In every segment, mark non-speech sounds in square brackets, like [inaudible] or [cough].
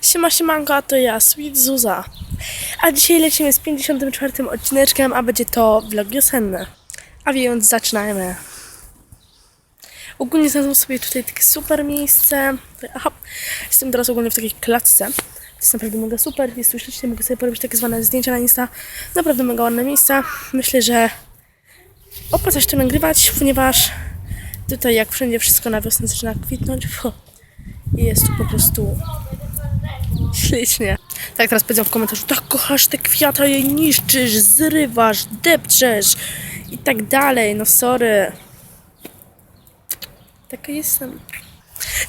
Siema, siemanko, to ja, Sweet Zuza. A dzisiaj lecimy z 54 odcineczkiem, a będzie to vlog wiosenny. A więc zaczynajmy. Ogólnie znalazłam sobie tutaj takie super miejsce. Aha, jestem teraz ogólnie w takiej klatce. To jest naprawdę mega super, jest tu ślicznie, mogę sobie porobić takie zwane zdjęcia na Insta. Naprawdę mega ładne miejsca. Myślę, że opłaca się to nagrywać, ponieważ tutaj jak wszędzie wszystko na wiosnę zaczyna kwitnąć. I jest tu po prostu ślicznie. Tak, teraz powiedział w komentarzu, tak kochasz te kwiaty, je niszczysz, zrywasz, depczesz i tak dalej. No sorry. Taka jestem.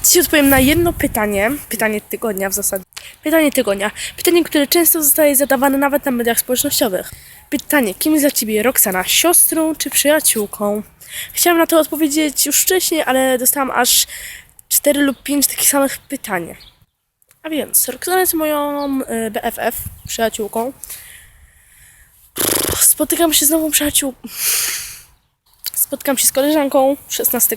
Dzisiaj odpowiem na jedno pytanie, pytanie tygodnia w zasadzie. Pytanie tygodnia. Pytanie, które często zostaje zadawane nawet na mediach społecznościowych. Pytanie, kim jest dla Ciebie Roxana? Siostrą czy przyjaciółką? Chciałam na to odpowiedzieć już wcześniej, ale dostałam aż 4 lub 5 takich samych pytań. A więc, Roxana jest moją y, BFF, przyjaciółką. Spotykam się z nową przyjaciółką. Spotkam się z koleżanką 16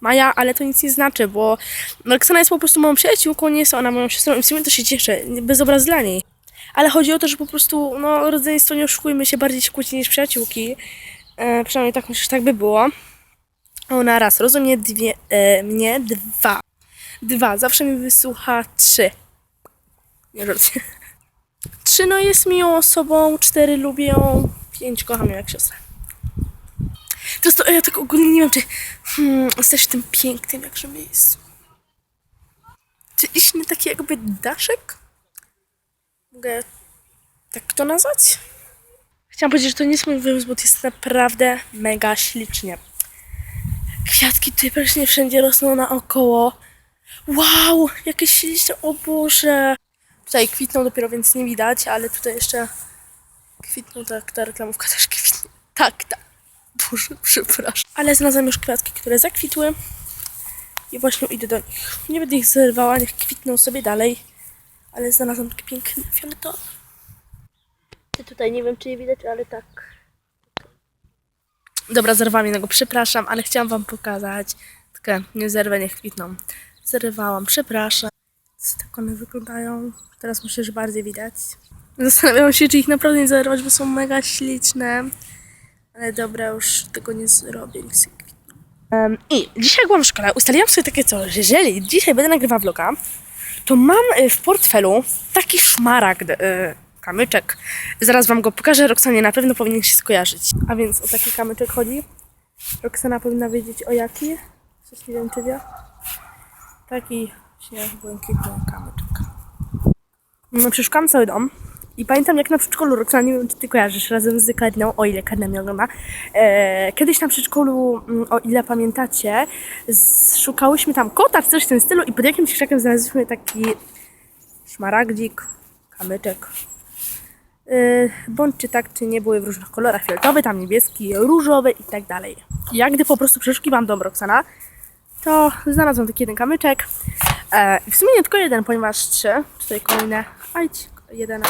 maja, ale to nic nie znaczy, bo Roxana jest po prostu moją przyjaciółką, nie jest ona moją siostrą i w sumie to się cieszę, bez obraz dla niej. Ale chodzi o to, że po prostu, no, rodzeństwo, nie oszukujmy się, bardziej się kłóci niż przyjaciółki. E, przynajmniej tak myślę, że tak by było. Ona raz rozumie dwie, e, mnie, dwa. Dwa, zawsze mi wysłucha trzy. Nie żartuję. Trzy, no jest miłą osobą, cztery lubię ją, pięć kocham ją jak siostrę. Teraz to ja tak ogólnie nie wiem, czy hmm, jesteś w tym pięknym jakże miejscu. Czy istnieje taki jakby daszek? Mogę tak to nazwać? Chciałam powiedzieć, że to nie jest mój wymysł, bo to jest naprawdę mega ślicznie. Kwiatki tutaj praktycznie wszędzie rosną naokoło. Wow, jakie śliczne, o Boże. Tutaj kwitną dopiero, więc nie widać, ale tutaj jeszcze kwitną, tak, ta reklamówka też kwitnie. Tak, tak. Boże, przepraszam. Ale znalazłam już kwiatki, które zakwitły i właśnie idę do nich. Nie będę ich zerwała, niech kwitną sobie dalej, ale znalazłam takie piękne fioletowe. Tutaj nie wiem, czy je widać, ale tak. Dobra, zerwałam jednego, przepraszam, ale chciałam wam pokazać. Tylko nie zerwę, niech kwitną. Zerwałam, przepraszam. Tak one wyglądają. Teraz myślę, że bardziej widać. Zastanawiałam się, czy ich naprawdę nie zerwać, bo są mega śliczne. Ale dobra, już tego nie zrobię. Em, I dzisiaj jak byłam w szkole, ustaliłam sobie takie coś, że jeżeli dzisiaj będę nagrywała vloga, to mam y, w portfelu taki szmaragd, y, kamyczek. Zaraz wam go pokażę, Roxanie na pewno powinien się skojarzyć. A więc o taki kamyczek chodzi. Roxana powinna wiedzieć o jaki. Coś nie wiem czy wie. Taki śnieg kamyczek. No, przeszukałam cały dom. I pamiętam jak na przedszkolu, Roxana, nie wiem czy ty kojarzysz, razem z Karną, o ile Karna mnie ogląda, e, kiedyś na przedszkolu, mm, o ile pamiętacie, szukałyśmy tam kota czy coś w tym stylu i pod jakimś krzakiem znaleźliśmy taki szmaragdzik, kamyczek. Yy, bądź czy tak, czy nie były w różnych kolorach, fioletowy, tam niebieski, różowy i tak dalej. Ja gdy po prostu przeszukiwałam dom Roxana, to znalazłam taki jeden kamyczek. E, w sumie nie tylko jeden, ponieważ trzy. Tutaj kolejne. Ajdź, jeden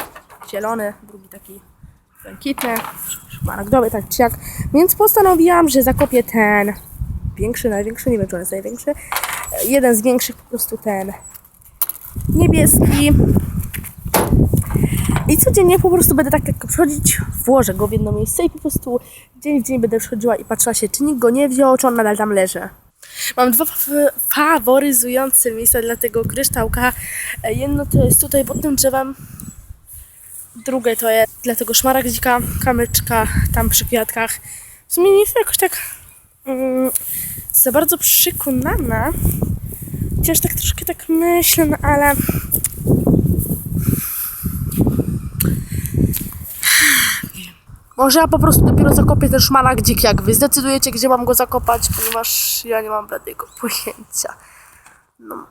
zielony, drugi taki błękitny, szmaragdowy, tak czy jak. Więc postanowiłam, że zakopię ten większy, największy, nie wiem czy on jest największy. E, Jeden z większych, po prostu ten niebieski. I codziennie po prostu będę tak jak przychodzić, włożę go w jedno miejsce i po prostu dzień w dzień będę przychodziła i patrzyła się, czy nikt go nie wziął, czy on nadal tam leży. Mam dwa fa- faworyzujące miejsca dla tego kryształka. E, Jedno to jest tutaj pod tym drzewem, drugie to jest dla tego szmaragdzika, kamyczka tam przy kwiatkach. W sumie nie jestem jakoś tak mm, za bardzo przekonana. Chociaż tak troszkę tak myślę, no ale Może ja po prostu dopiero zakopię ten szmaragdzik, jak wy zdecydujecie, gdzie mam go zakopać, ponieważ ja nie mam żadnego [laughs] pojęcia. No.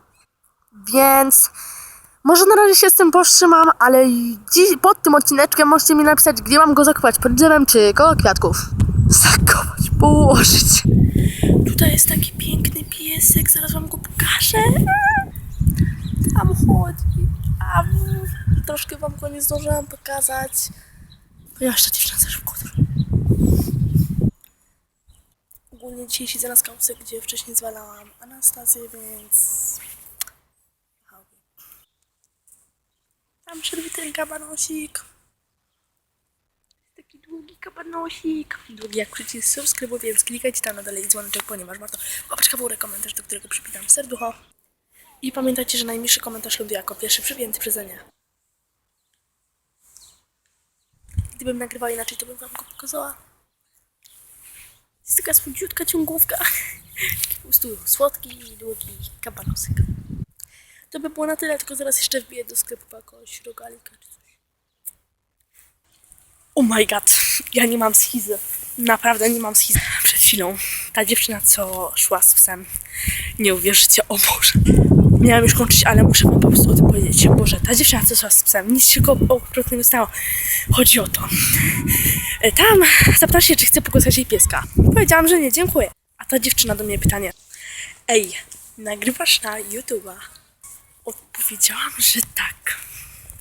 Więc może na razie się z tym powstrzymam, ale dziś, pod tym odcineczkiem możecie mi napisać, gdzie mam go zakopać, pod drzewem czy koło kwiatków. [laughs] Zakopać, położyć. Tutaj jest taki piękny piesek, zaraz wam go pokażę. Tam chodzi. Tam. Troszkę wam go nie zdążyłam pokazać. Ja jeszcze dziewczyna za szybko Ogólnie dzisiaj siedzę na skałce, gdzie wcześniej zwalałam Anastazję, więc... Tam przerwity kabanosik. Taki długi kabanosik. Długi jak przycisk subskrybuj, więc klikajcie tam na dalej dzwoneczek, ponieważ ma to łapeczka w górę, komentarz, do którego przypitam serducho. I pamiętajcie, że najmilszy komentarz lubię jako pierwszy przypięty przeze mnie. Gdybym nagrywała inaczej, to bym wam go pokazała. Jest taka słodziutka ciągłówka. Taki [laughs] po prostu słodki i długi kabanosek. To by było na tyle, tylko zaraz jeszcze wbiję do sklepu jakiegoś rogalika czy coś. Oh my god, [laughs] ja nie mam schizy. Naprawdę nie mam schizy. Przed chwilą ta dziewczyna, co szła z psem, nie uwierzycie, o Boże. Miałam już kończyć, ale muszę wam po prostu o tym powiedzieć. Boże, ta dziewczyna, co z psem, nic się go okrutnego stało. Chodzi o to. E, Tam zapytała się, czy chcę pogłaskać jej pieska. Powiedziałam, że nie, dziękuję. A ta dziewczyna do mnie pytanie. Ej, nagrywasz na YouTube'a? Odpowiedziałam, że tak.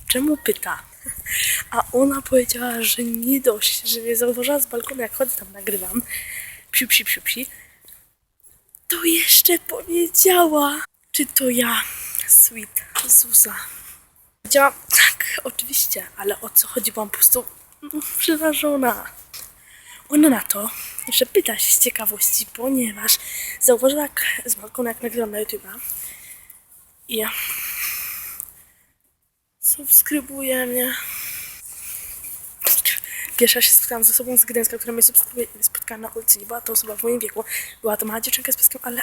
Czemu pyta? A ona powiedziała, że nie dość, że mnie zauważyła z balkonu, jak chodzę tam nagrywam. Psi, psi, psi, psi. To jeszcze powiedziała, czy to ja, Sweet Zuza. Powiedziałam, tak, oczywiście, ale o co chodzi, byłam po prostu mm, przerażona. Ona na to, że pyta się z ciekawości, ponieważ zauważyła jak z balkonu, jak nagrywam na YouTube'a. I ja subskrybuje mnie. Pierwsza się spotkałam z osobą z Gdańska, która mnie subskrybuje. Spotkałam na ulicy, nie była to osoba w moim wieku. Była to mała dziewczynka z pieskiem, ale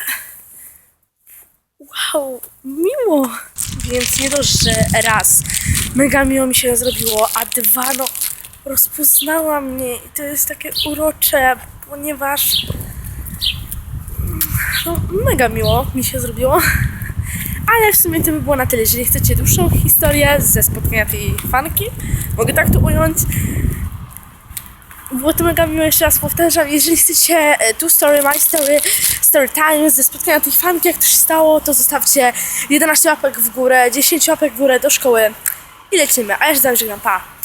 wow, miło. Więc nie dość, że raz mega miło mi się zrobiło, a dwa, no rozpoznała mnie i to jest takie urocze, ponieważ no, mega miło mi się zrobiło. Ale w sumie to by było na tyle. Jeżeli chcecie dłuższą historię ze spotkania tej fanki, mogę tak to ująć. Było to mega miłe, jeszcze raz powtarzam. Jeżeli chcecie e, tu story, my story, story time ze spotkania tej fanki, jak to się stało, to zostawcie 11 łapek w górę, 10 łapek w górę do szkoły i lecimy. A ja się żegnam, pa!